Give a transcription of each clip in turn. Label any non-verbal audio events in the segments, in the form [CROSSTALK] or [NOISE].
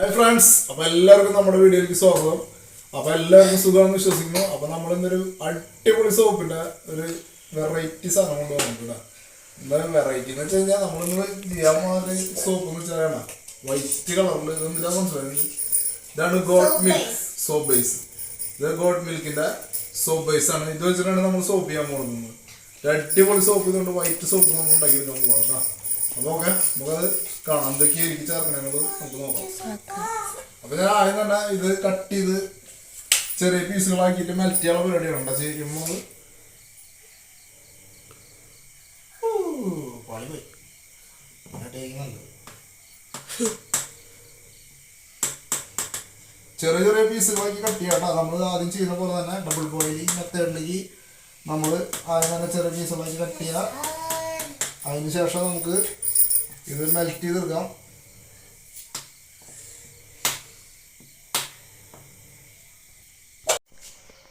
Hi friends അപ്പൊ എല്ലാവർക്കും നമ്മുടെ വീഡിയോയിലേക്ക് സ്വാഗതം. അപ്പൊ എല്ലാവർക്കും സുഖമാണെന്ന് വിശ്വസിക്കുന്നു. അപ്പൊ നമ്മൾ ഇന്നൊരു അടിപൊളി സോപ്പിന്റെ ഒരു വെറൈറ്റി സാധനം കൊണ്ട് വന്നിട്ടുണ്ട്. എന്താ വെറൈറ്റി എന്ന് വെച്ച് കഴിഞ്ഞാൽ നമ്മളിന്ന് ചെയ്യാൻ പോകുന്ന സോപ്പ് എന്ന് വെച്ചാൽ വൈറ്റ് കളറിൽ ഇതെന്തിനാ മനസ്സിലായത്? ഇതാണ് ഗോഡ് മിൽക്ക് സോപ്പ് ബേസ് ഇത് ഗോഡ് മിൽക്കിന്റെ സോപ്പ് ബേസ് ആണ്. ഇത് വെച്ചിട്ടാണ് നമ്മൾ സോപ്പ് ചെയ്യാൻ പോകുന്നത്. അടിപൊളി സോപ്പ് ഇതുകൊണ്ട് വൈറ്റ് സോപ്പ് നമ്മൾ ഉണ്ടാക്കിയെടുക്കാൻ പോകാം കേട്ടോ. അപ്പോൾ ഓക്കെ നമുക്കത് കാണാം. എന്തൊക്കെയായിരിക്കും ചേർക്കണത് നമുക്ക് നോക്കാം. അപ്പൊ ഞാൻ ആദ്യം തന്നെ ഇത് കട്ട് ചെയ്ത് ചെറിയ പീസുകളാക്കിയിട്ട് മെൽറ്റ് ചെയ്യാനുള്ള പരിപാടിയാണ്. എന്താ ചെയ്യുമ്പോൾ ചെറിയ ചെറിയ പീസുകളാക്കി കട്ട് ചെയ്യാം നമ്മൾ ആദ്യം ചെയ്യുന്ന പോലെ തന്നെ ഡബിൾ ബോയിലിംഗ് മെത്തേഡിലേക്ക് നമ്മൾ ആദ്യം തന്നെ ചെറിയ പീസുകളാക്കി കട്ട് ചെയ്യുക അതിന് ശേഷം നമുക്ക് ഇത് മെൽറ്റ് ചെയ്തെടുക്കാം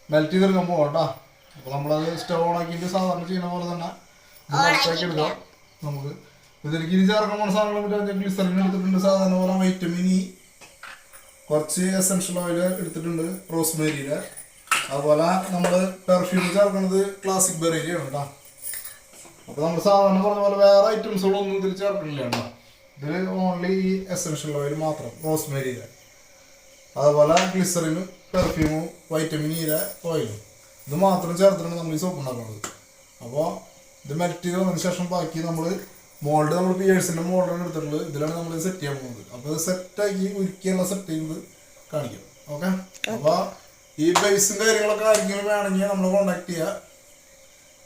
മെൽറ്റ് ചെയ്തെടുക്കാൻ പോകട്ടോ അപ്പോൾ നമ്മളത് സ്റ്റവ് ഓൺ ആക്കിയിട്ട് സാധാരണ ചെയ്യുന്ന പോലെ തന്നെ മെൽറ്റാക്കി എടുക്കാം. നമുക്ക് ഇതിലേക്ക് ഇനി ചേർക്കാൻ പോകുന്ന സാധനങ്ങൾ മറ്റേ ഗ്ലിസറിൻ എടുത്തിട്ടുണ്ട്. സാധാരണ പോലെ വൈറ്റമിൻ ഇ കുറച്ച് എസെൻഷ്യൽ ഓയിൽ എടുത്തിട്ടുണ്ട് റോസ്മേരിയുടെ അതുപോലെ നമ്മൾ പെർഫ്യൂം ചേർക്കുന്നത് ക്ലാസിക് ബെറേരിയാണ് കേട്ടോ. അപ്പോൾ നമ്മൾ സാധാരണ പറഞ്ഞ പോലെ വേറെ ഐറ്റംസുകളൊന്നും ഇതിൽ ചേർക്കണില്ല ഇതിൽ ഓൺലി ഈ എസെൻഷ്യൽ ഓയിൽ മാത്രം റോസ്മേരിയുടെ അതുപോലെ ഗ്ലിസറിനും പെർഫ്യൂമും വൈറ്റമിൻ ഇയുടെ ഓയിലും ഇത് മാത്രം ചേർത്തിട്ടാണ് നമ്മൾ ഈ സോപ്പ് ഉണ്ടാക്കുന്നത്. അപ്പോൾ ഇത് മെൽറ്റ് ചെയ്ത് വന്നതിന് ശേഷം ബാക്കി നമ്മൾ മോൾഡ് നമ്മൾ പിയേഴ്സിന്റെ മോൾഡാണ് എടുത്തിട്ടുള്ളത്. ഇതിലാണ് നമ്മൾ സെറ്റ് ചെയ്യാൻ പോകുന്നത്. അപ്പോൾ ഇത് സെറ്റാക്കി ഉരുക്കിയുള്ള സെറ്റ് ചെയ്ത് കാണിക്കാം. ഓക്കെ അപ്പോൾ ഈ ബേസും കാര്യങ്ങളൊക്കെ ആരെങ്കിലും വേണമെങ്കിൽ നമ്മൾ കോൺടാക്ട് ചെയ്യുക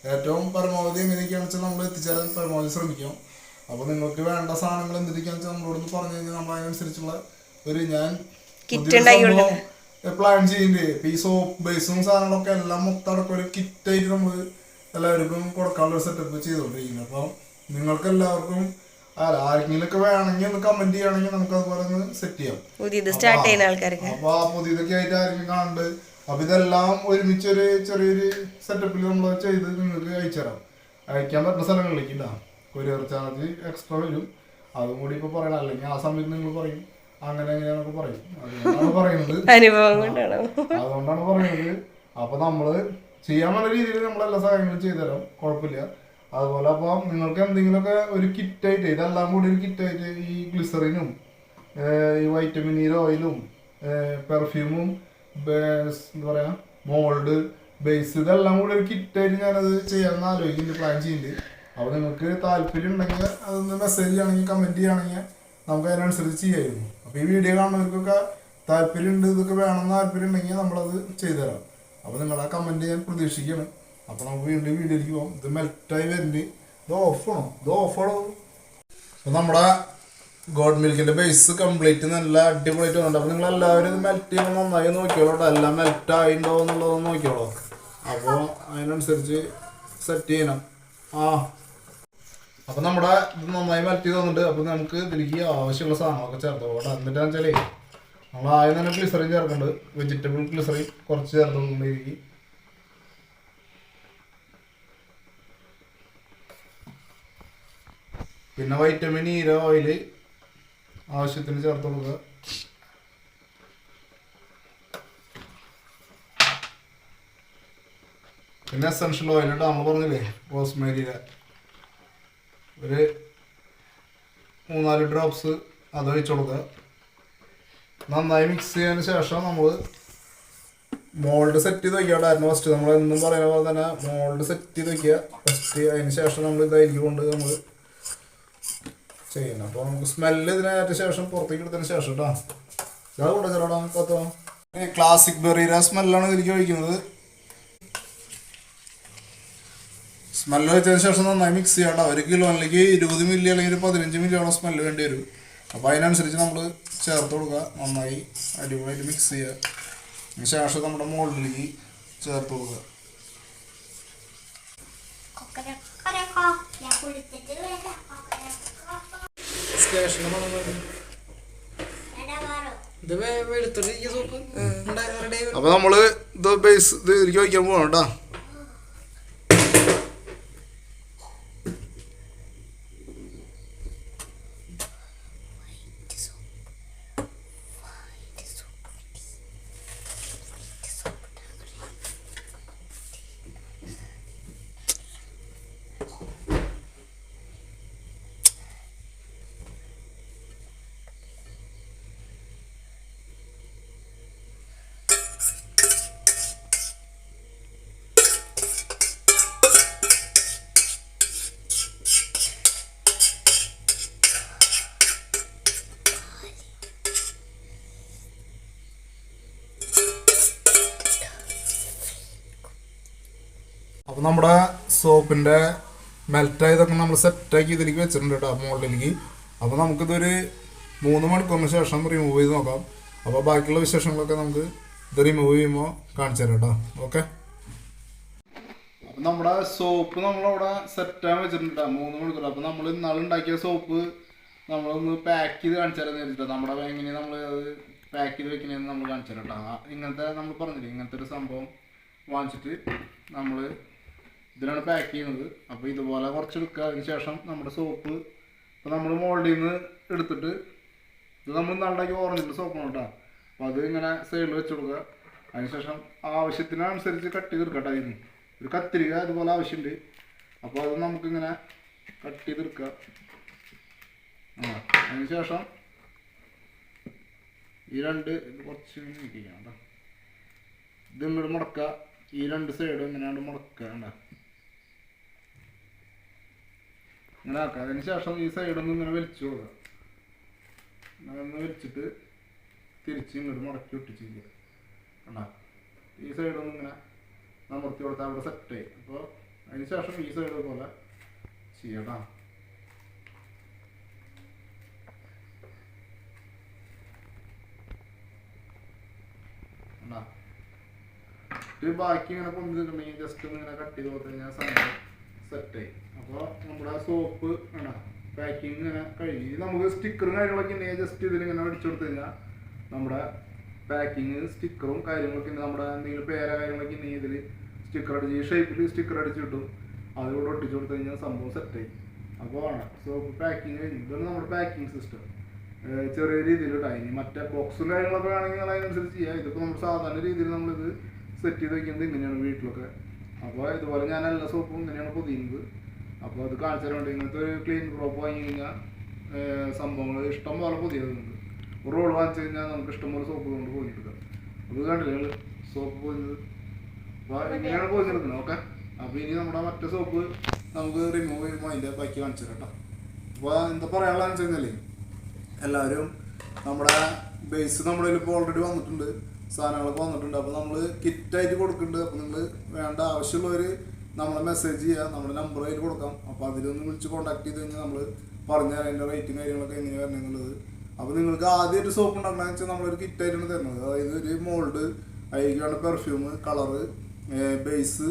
ഏറ്റവും പരമാവധി എങ്ങനെയൊക്കെയാണെന്ന് വെച്ചാൽ നമ്മൾ എത്തിച്ചേരാൻ പരമാവധി ശ്രമിക്കാം. അപ്പോൾ നിങ്ങൾക്ക് വേണ്ട സാധനങ്ങൾ എന്തൊക്കെയാണെന്ന് വെച്ചാൽ നമ്മളോടൊന്ന് പറഞ്ഞു കഴിഞ്ഞാൽ നമ്മൾ അതിനനുസരിച്ചുള്ള ഒരു ഞാൻ പ്ലാൻ ചെയ്യുന്നുണ്ട് ഇപ്പം ഈ സോപ്പ് ബേസും സാധനങ്ങളൊക്കെ എല്ലാം മൊത്തം അടക്കം ഒരു കിറ്റായിട്ട് നമ്മൾ എല്ലാവർക്കും കൊടുക്കാനുള്ള ഒരു സെറ്റപ്പ് ചെയ്തുകൊണ്ടിരിക്കുന്നത് അപ്പം നിങ്ങൾക്ക് എല്ലാവർക്കും ഒക്കെ വേണമെങ്കിൽ ഒന്ന് കമന്റ് ചെയ്യുകയാണെങ്കിൽ നമുക്ക് അതുപോലെ ഒന്ന് സെറ്റ് ചെയ്യാം. പുതിയത് സ്റ്റാർട്ട് ചെയ്യുന്ന ആൾക്കാർക്ക് അപ്പൊ ആ പുതിയതൊക്കെ ആയിട്ട് ആരെങ്കിലും കാണുന്നുണ്ട് അപ്പൊ ഇതെല്ലാം ഒരുമിച്ച് ഒരു ചെറിയൊരു സെറ്റപ്പിൽ നമ്മൾ ചെയ്ത് നിങ്ങൾക്ക് അയച്ചുതരാം. അയക്കാൻ പറ്റുന്ന സ്ഥലങ്ങളിലേക്ക് ഇടാം. കൊരിയർ ചാർജ് എക്സ്ട്രാ വരും. അതും കൂടി ഇപ്പൊ പറയണം. അല്ലെങ്കിൽ ആ സമയത്ത് നിങ്ങൾ പറയും. അങ്ങനെ എങ്ങനെയാണൊക്കെ പറയും. അതുകൊണ്ടാണ് പറയുന്നത്. [LAUGHS] അതുകൊണ്ടാണ് പറയുന്നത്. അപ്പൊ നമ്മൾ ചെയ്യാൻ വേണ്ട രീതിയിൽ നമ്മൾ എല്ലാ സഹായങ്ങളും ചെയ്തുതരാം. കുഴപ്പമില്ല. അതുപോലെ അപ്പൊ നിങ്ങൾക്ക് എന്തെങ്കിലുമൊക്കെ ഒരു കിറ്റായിട്ട് ഇതെല്ലാം കൂടി ഒരു കിറ്റായിട്ട് ഈ ഗ്ലിസറിനും ഈ വൈറ്റമിൻ ഇ ഓയിലും പെർഫ്യൂമും എന്താ പറയാ? മോൾഡ് ബേസ് ഇതെല്ലാം കൂടി ഒരു കിറ്റായിട്ട് ഞാനത് ചെയ്യാമെന്ന് ആലോചിക്കുന്നുണ്ട് പ്ലാൻ ചെയ്യുന്നുണ്ട്. അപ്പോൾ നിങ്ങൾക്ക് താല്പര്യം ഉണ്ടെങ്കിൽ അതൊന്ന് മെസ്സേജ് ആണെങ്കിൽ കമന്റ് ചെയ്യുകയാണെങ്കിൽ നമുക്ക് അതിനനുസരിച്ച് ചെയ്യായിരുന്നു. അപ്പോൾ ഈ വീഡിയോ കാണുന്നവർക്കൊക്കെ താല്പര്യം ഉണ്ട് ഇതൊക്കെ വേണമെന്ന് താല്പര്യം ഉണ്ടെങ്കിൽ നമ്മളത് ചെയ്തുതരാം. അപ്പോൾ നിങ്ങളുടെ കമന്റ് ഞാൻ പ്രതീക്ഷിക്കുകയാണ്. അപ്പോൾ നമുക്ക് വീണ്ടും വീഡിയോയിലേക്ക് പോകാം. ഇത് മെൽറ്റായി വരുന്നുണ്ട്. ഇത് ഓഫാണോ ഇത് ഓഫാണോ അപ്പോൾ നമ്മുടെ ഗോഡ് മിൽക്കിന്റെ ബേസ് കംപ്ലീറ്റ് നല്ല അടിപൊളിയായിട്ട് വന്നിട്ടുണ്ട്. അപ്പോൾ നിങ്ങൾ എല്ലാവരും മെൽറ്റ് ചെയ്യുമ്പോൾ നന്നായി നോക്കിയോളൂ കേട്ടോ. എല്ലാം മെൽറ്റ് ആയിണ്ടോ എന്നുള്ളത് നോക്കിയോളൂ അപ്പോൾ അതിനനുസരിച്ച് സെറ്റ് ചെയ്യണം. ആ. അപ്പോൾ നമ്മുടെ ഇത് നന്നായി മെൽറ്റ് ചെയ്ത് വന്നിട്ട് അപ്പോൾ നമുക്ക് ഇതിലേക്ക് ആവശ്യമുള്ള സാധനങ്ങളൊക്കെ ചേർത്ത് പോകട്ടെ എന്നിട്ടാന്ന് വെച്ചാലേ നമ്മൾ ആദ്യം തന്നെ ഗ്ലിസറിൻ ചേർക്കുന്നുണ്ട് വെജിറ്റബിൾ ഗ്ലിസറിൻ കുറച്ച് ചേർത്തുകൊണ്ട് ഇതിലേക്ക് പിന്നെ വൈറ്റമിൻ ഈര ഓയിൽ ആവശ്യത്തിന് ചേർത്ത് കൊടുക്കുക പിന്നെ എസെൻഷ്യൽ ഓയിൽ കേട്ടോ നമ്മൾ പറഞ്ഞില്ലേ റോസ്മേരിയുടെ ഒരു മൂന്നാൽ ഡ്രോപ്സ് അത് ഒഴിച്ചു കൊടുക്കുക. നന്നായി മിക്സ് ചെയ്തതിന് ശേഷം നമ്മൾ മോൾഡ് സെറ്റ് ചെയ്ത് വെക്കുക ഫസ്റ്റ് നമ്മൾ എന്നും പറയുന്ന പോലെ തന്നെ മോൾഡ് സെറ്റ് ചെയ്ത് വയ്ക്കുക ഫസ്റ്റ് അതിന് ശേഷം നമ്മൾ ഇതായിരിക്കും കൊണ്ട് നമ്മൾ ചെയ്യണം അപ്പോൾ നമുക്ക് സ്മെല്ല് ഇതിനേറ്റ ശേഷം പുറത്തേക്ക് എടുത്തതിന് ശേഷം കേട്ടോ ഇതാ കൊണ്ടോ ചേട്ടാ പത്തോ? ക്ലാസിക് ബെറീര സ്മെല്ലാണ് ഇതിലേക്ക് ഒഴിക്കുന്നത്. സ്മെല്ല് വെച്ചതിന് ശേഷം നന്നായി മിക്സ് ചെയ്യണ്ട ഒരു കിലോയിലേക്ക് ഇരുപത് മില്ലി അല്ലെങ്കിൽ പതിനഞ്ച് മില്ലിയോളം സ്മെല്ല് വേണ്ടി വരും. അപ്പോൾ അതിനനുസരിച്ച് നമ്മൾ ചേർത്ത് കൊടുക്കുക. നന്നായി അടിപൊളിയായിട്ട് മിക്സ് ചെയ്യുക. അതിന് ശേഷം നമ്മുടെ മുകളിലേക്ക് ചേർത്ത് കൊടുക്കുക. ഞാൻ കുളിച്ചിട്ട് കൊക്കരക്കൊരക്കോ മാറോ ഇത് അപ്പോൾ നമ്മൾ ഇത് ബേസ് ഇത് ഇരിക്കും വയ്ക്കാൻ പോകണം കേട്ടോ നമ്മുടെ സോപ്പിന്റെ മെൽറ്റായതൊക്കെ നമ്മൾ സെറ്റാക്കി ഇതിലേക്ക് വെച്ചിട്ടുണ്ട് കേട്ടോ മുകളിലേക്ക് അപ്പോൾ നമുക്കിതൊരു മൂന്ന് മണിക്കൂറിന് ശേഷം റിമൂവ് ചെയ്ത് നോക്കാം. അപ്പോൾ ബാക്കിയുള്ള വിശേഷങ്ങളൊക്കെ നമുക്ക് ഇത് റിമൂവ് ചെയ്യുമ്പോൾ കാണിച്ചു തരാം കേട്ടോ ഓക്കെ അപ്പം നമ്മുടെ സോപ്പ് നമ്മളവിടെ സെറ്റാൻ വെച്ചിട്ടുണ്ട് ട്ടോ, മൂന്ന് മണിക്കൂർ. അപ്പം നമ്മൾ ഇന്നാൾ ഉണ്ടാക്കിയ സോപ്പ് നമ്മളൊന്ന് പാക്ക് ചെയ്ത് കാണിച്ചു തരാൻ നേരിട്ടോ നമ്മുടെ എങ്ങനെയാണ് നമ്മൾ അത് പാക്ക് ചെയ്ത് വെക്കണേന്ന് നമ്മൾ കാണിച്ചു തരാം ഇങ്ങനത്തെ നമ്മൾ പറഞ്ഞില്ലേ ഇങ്ങനത്തെ ഒരു സംഭവം വാങ്ങിച്ചിട്ട് നമ്മൾ ഇതിലാണ് പാക്ക് ചെയ്യുന്നത് അപ്പോൾ ഇതുപോലെ കുറച്ച് എടുക്കുക. അതിന് ശേഷം നമ്മുടെ സോപ്പ് ഇപ്പോൾ നമ്മൾ മോൾഡിൽ നിന്ന് എടുത്തിട്ട് ഇത് നമ്മൾ നല്ലതാക്കി ഓറഞ്ചിന്റെ സോപ്പാണ് കേട്ടോ അപ്പോൾ അത് ഇങ്ങനെ സൈഡിൽ വെച്ച് കൊടുക്കുക. അതിനുശേഷം ആവശ്യത്തിനനുസരിച്ച് കട്ട് ചെയ്തെടുക്കട്ടെ അതിന്. ഒരു കത്തിരിക അതുപോലെ ആവശ്യമുണ്ട് അപ്പോൾ അത് നമുക്കിങ്ങനെ കട്ട് ചെയ്തെടുക്കുക ആ അതിനുശേഷം ഈ രണ്ട് ഇത് കുറച്ച് നീക്കിക്കാം കേട്ടോ ഇത് മുടക്കുക. ഈ രണ്ട് സൈഡും ഇങ്ങനെയാണ് മുടക്കുക കണ്ടോ? ഇങ്ങനെ ആക്കുക അതിന് ശേഷം ഈ സൈഡൊന്നും ഇങ്ങനെ വലിച്ചു കൊടുക്കുക. അങ്ങനെ ഒന്ന് വലിച്ചിട്ട് തിരിച്ച് ഇങ്ങോട്ട് മുടക്കി ഒട്ടിച്ചിരിക്കുക. കണ്ടോ? ഈ സൈഡൊന്നും ഇങ്ങനെ അമർത്തി കൊടുത്താൽ അവിടെ സെറ്റായി അപ്പോൾ അതിന് ശേഷം ഈ സൈഡ് പോലെ ചെയ്യണം. ബാക്കി ഇങ്ങനെ കൊണ്ടുവന്നിട്ടുണ്ടെങ്കിൽ ജസ്റ്റ് ഒന്ന് ഇങ്ങനെ കട്ട് ചെയ്ത് കൊടുത്തു കഴിഞ്ഞാൽ സാധനം സെറ്റായി അപ്പോൾ നമ്മുടെ സോപ്പ് ആണ്. പാക്കിങ് ഇങ്ങനെ കഴിഞ്ഞു ഇത് നമുക്ക് സ്റ്റിക്കറും കാര്യങ്ങളൊക്കെ ഇങ്ങനെ ജസ്റ്റ് ഇതിലിങ്ങനെ അടിച്ചു കൊടുത്തു കഴിഞ്ഞാൽ നമ്മുടെ പാക്കിങ് സ്റ്റിക്കറും കാര്യങ്ങളൊക്കെ നമ്മുടെ എന്തെങ്കിലും പേര കാര്യങ്ങളൊക്കെ ഇനി ഇതിൽ സ്റ്റിക്കർ അടിച്ച് ഈ ഷേപ്പിൽ സ്റ്റിക്കർ അടിച്ച് കിട്ടും. അതുകൂടെ ഒട്ടിച്ചു കൊടുത്തു കഴിഞ്ഞാൽ സംഭവം സെറ്റായി അപ്പോൾ ആണ്. സോപ്പ് പാക്കിങ് കഴിഞ്ഞു. ഇതാണ് നമ്മുടെ പാക്കിങ് സിസ്റ്റം ചെറിയ രീതിയിൽ ഇടാം. ഇനി മറ്റേ ബോക്സും കാര്യങ്ങളൊക്കെ നിങ്ങൾ അതിനനുസരിച്ച് ചെയ്യാം. ഇതിപ്പോൾ നമ്മൾ സാധാരണ രീതിയിൽ നമ്മളിത് സെറ്റ് ചെയ്ത് വെക്കുന്നത് ഇങ്ങനെയാണ് വീട്ടിലൊക്കെ. അപ്പോൾ ഇതുപോലെ ഞാൻ എല്ലാ സോപ്പും ഇങ്ങനെയാണ് പൊതിയുന്നത്. അപ്പോൾ അത് കാണിച്ചാലുണ്ട് ഇങ്ങനത്തെ ഒരു ക്ലീൻ ക്രോപ്പ് വാങ്ങി കഴിഞ്ഞാൽ സംഭവങ്ങൾ ഇഷ്ടം പോലെ പൊതിയുന്നുണ്ട്. റോൾ വാങ്ങിച്ചു കഴിഞ്ഞാൽ നമുക്ക് ഇഷ്ടം പോലെ സോപ്പ് കൊണ്ട് പൊതിഞ്ഞെടുക്കാം. അത് കണ്ടില്ലേ സോപ്പ് പൊതിഞ്ഞത്. അപ്പോൾ ഇങ്ങനെയാണ് പൊതിഞ്ഞെടുക്കുന്നത്. ഓക്കെ. അപ്പോൾ ഇനി നമ്മുടെ മറ്റേ സോപ്പ് നമുക്ക് റിമൂവ് ചെയ്യുമ്പോൾ അതിന്റെ ബാക്കി കാണിച്ചു കേട്ടോ. അപ്പോൾ എന്താ പറയാനുള്ളതെന്ന് വെച്ച് കഴിഞ്ഞാൽ എല്ലാവരും നമ്മുടെ ബേസ് നമ്മുടെ ഇപ്പോൾ ഓൾറെഡി വന്നിട്ടുണ്ട്. സാധനങ്ങളൊക്കെ വന്നിട്ടുണ്ട്. അപ്പോൾ നമ്മൾ കിറ്റായിട്ട് കൊടുക്കുന്നുണ്ട്. അപ്പോൾ നിങ്ങൾ വേണ്ട ആവശ്യമുള്ളവർ നമ്മളെ മെസ്സേജ് ചെയ്യുക നമ്മുടെ നമ്പർ അതിൽ കൊടുക്കാം. അപ്പോൾ അതിലൊന്ന് വിളിച്ച് കോൺടാക്ട് ചെയ്ത് കഴിഞ്ഞാൽ നമ്മൾ പറഞ്ഞു തരാം അതിന്റെ റേറ്റും കാര്യങ്ങളൊക്കെ എങ്ങനെ വരണമെന്നുള്ളത് അപ്പോൾ നിങ്ങൾക്ക് ആദ്യം ഒരു സോപ്പ് ഉണ്ടാക്കണമെന്ന് വെച്ചാൽ നമ്മളൊരു കിറ്റായിട്ടാണ് തരുന്നത്. അതായത് ഒരു മോൾഡ് അതിലേക്കാണ് പെർഫ്യൂം കളറ് ബേസ്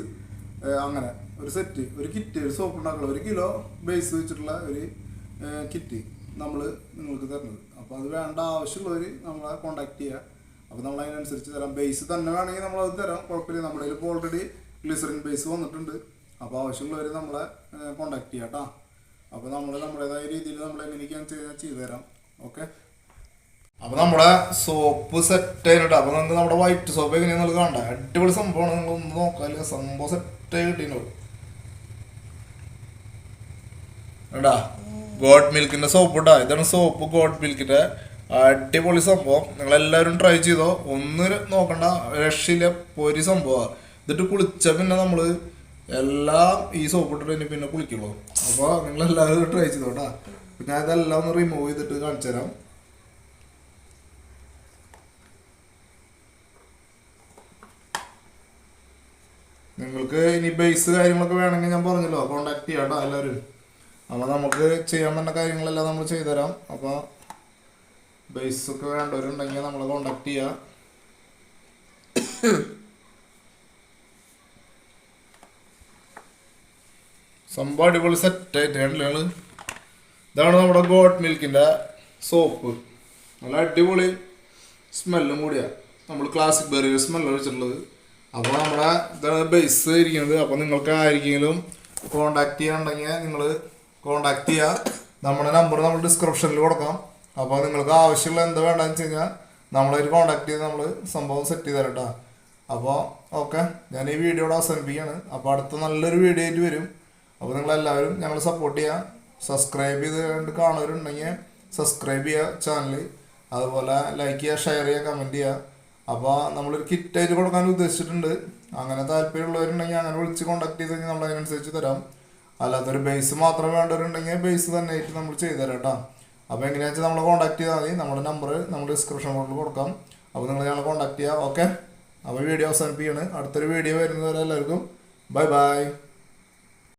അങ്ങനെ. ഒരു സെറ്റ് ഒരു കിറ്റ് ഒരു സോപ്പ് ഉണ്ടാക്കണം ഒരു കിലോ ബേസ് വെച്ചിട്ടുള്ള ഒരു കിറ്റ് നമ്മൾ നിങ്ങൾക്ക് തരുന്നത്. അപ്പോൾ അത് വേണ്ട ആവശ്യമുള്ളവർ നമ്മളെ കോൺടാക്ട് ചെയ്യുക അപ്പോൾ നമ്മൾ അതിനനുസരിച്ച് തരാം. ബേസ് തന്നെ വേണമെങ്കിൽ നമ്മൾ അത് തരാം. കുഴപ്പമില്ല. നമ്മുടെ ഇപ്പോൾ ഓൾറെഡി ഗ്ലിസറിൻ ബേസ് വന്നിട്ടുണ്ട്. അപ്പോൾ ആവശ്യമുള്ളവർ നമ്മളെ കോണ്ടാക്ട് ചെയ്യാം കേട്ടോ അപ്പോൾ നമ്മൾ നമ്മുടേതായ രീതിയിൽ നമ്മൾ എങ്ങനെയൊക്കെയാണ് ചെയ്ത് ചെയ്തു തരാം. ഓക്കെ? അപ്പോൾ നമ്മുടെ സോപ്പ് സെറ്റ് ആയിട്ട് അപ്പോൾ നിങ്ങൾക്ക് നമ്മുടെ വൈറ്റ് സോപ്പ് എങ്ങനെയാണെന്ന് കണ്ട അടിപൊളി സംഭവമാണ്. നിങ്ങൾ ഒന്ന് നോക്കാൽ. സംഭവം സെറ്റ് ആയി കിട്ടിയിട്ടുണ്ടാവും എടാ ഗോഡ് മിൽക്കിന്റെ സോപ്പ് ഇട്ടാ ഇതാണ് സോപ്പ് ഗോഡ് മിൽക്കിന്റെ അടിപൊളി സംഭവം. നിങ്ങളെല്ലാവരും ട്രൈ ചെയ്തോ. ഒന്ന് നോക്കണ്ട. രക്ഷയില്ല. പൊരി സംഭവമാണ് എന്നിട്ട് കുളിച്ച പിന്നെ നമ്മൾ എല്ലാം ഈ സോപ്പ് ഇട്ടിട്ട് പിന്നെ കുളിക്കുള്ളൂ. അപ്പോൾ നിങ്ങൾ എല്ലാവരും ട്രൈ ചെയ്തോട്ടാ. ഞാൻ ഇതെല്ലാം ഒന്ന് റിമൂവ് ചെയ്തിട്ട് കാണിച്ചു തരാം. നിങ്ങൾക്ക് ഇനി ബേസ് കാര്യങ്ങളൊക്കെ വേണമെങ്കിൽ ഞാൻ പറഞ്ഞല്ലോ. കോണ്ടാക്ട് ചെയ്യാട്ടോ എല്ലാവരും. അപ്പോൾ നമുക്ക് ചെയ്യാൻ പറ്റുന്ന കാര്യങ്ങളെല്ലാം നമ്മൾ ചെയ്തുതരാം അപ്പോൾ ബേസ് ഒക്കെ വേണ്ടവരുണ്ടെങ്കിൽ നമ്മളെ കോണ്ടാക്ട് ചെയ്യുക സംഭവം അടിപൊളി സെറ്റ് ആയിട്ട് കണ്ടില്ലേ ഇതാണ് നമ്മുടെ ഗോട്ട് മിൽക്കിന്റെ സോപ്പ് നല്ല അടിപൊളി സ്മെല്ലും കൂടിയാ. നമ്മൾ ക്ലാസിക് ബെറി സ്മെല്ലാണ് വെച്ചിട്ടുള്ളത്. അപ്പോൾ നമ്മുടെ ഇതാണ് ബേസ് ഇരിക്കുന്നത്. അപ്പോൾ നിങ്ങൾക്ക് ആരെങ്കിലും കോണ്ടാക്ട് ചെയ്യാനുണ്ടെങ്കിൽ നിങ്ങൾ കോണ്ടാക്ട് ചെയ്യുക നമ്മുടെ നമ്പർ നമ്മൾ ഡിസ്ക്രിപ്ഷനിൽ കൊടുക്കാം. അപ്പോൾ നിങ്ങൾക്ക് ആവശ്യമുള്ള എന്താ വേണ്ടതെന്ന് വെച്ച് കഴിഞ്ഞാൽ നമ്മളൊരു കോണ്ടാക്ട് ചെയ്ത് നമ്മൾ സംഭവം സെറ്റ് ചെയ്ത് തരട്ടോ അപ്പോൾ ഓക്കെ ഞാൻ ഈ വീഡിയോ ഇവിടെ അവസാനിപ്പിക്കുകയാണ്. അപ്പോൾ അടുത്ത നല്ലൊരു വീഡിയോ ആയിട്ട് വരും. അപ്പോൾ നിങ്ങളെല്ലാവരും ഞങ്ങൾ സപ്പോർട്ട് ചെയ്യുക സബ്സ്ക്രൈബ് ചെയ്ത് കാണുന്നവരുണ്ടെങ്കിൽ സബ്സ്ക്രൈബ് ചെയ്യുക ചാനൽ അതുപോലെ ലൈക്ക് ചെയ്യുക ഷെയർ ചെയ്യുക കമന്റ് ചെയ്യുക അപ്പോൾ നമ്മളൊരു കിറ്റായിട്ട് കൊടുക്കാൻ ഉദ്ദേശിച്ചിട്ടുണ്ട്. അങ്ങനെ താല്പര്യമുള്ളവരുണ്ടെങ്കിൽ അങ്ങനെ വിളിച്ച് കോൺടാക്ട് ചെയ്ത് കഴിഞ്ഞാൽ നമ്മൾ അതിനനുസരിച്ച് തരാം. അല്ലാത്തൊരു ബേസ് മാത്രം വേണ്ടവരുണ്ടെങ്കിൽ ബേസ് തന്നെ ആയിട്ട് നമ്മൾ ചെയ്തു തരാം കേട്ടോ. അപ്പോൾ എങ്ങനെയാണെന്ന് വെച്ചാൽ നമ്മളെ കോൺടാക്ട് ചെയ്താൽ മതി. നമ്മുടെ നമ്പർ നമ്മൾ ഡിസ്ക്രിപ്ഷൻ ബോക്സിൽ കൊടുക്കാം. അപ്പോൾ നിങ്ങൾ ഞങ്ങളെ കോൺടാക്ട് ചെയ്യുക ഓക്കെ അപ്പോൾ വീഡിയോ അവസാനിപ്പിക്കുകയാണ്. അടുത്തൊരു വീഡിയോ വരുന്നവരെല്ലാവർക്കും ബൈ ബൈ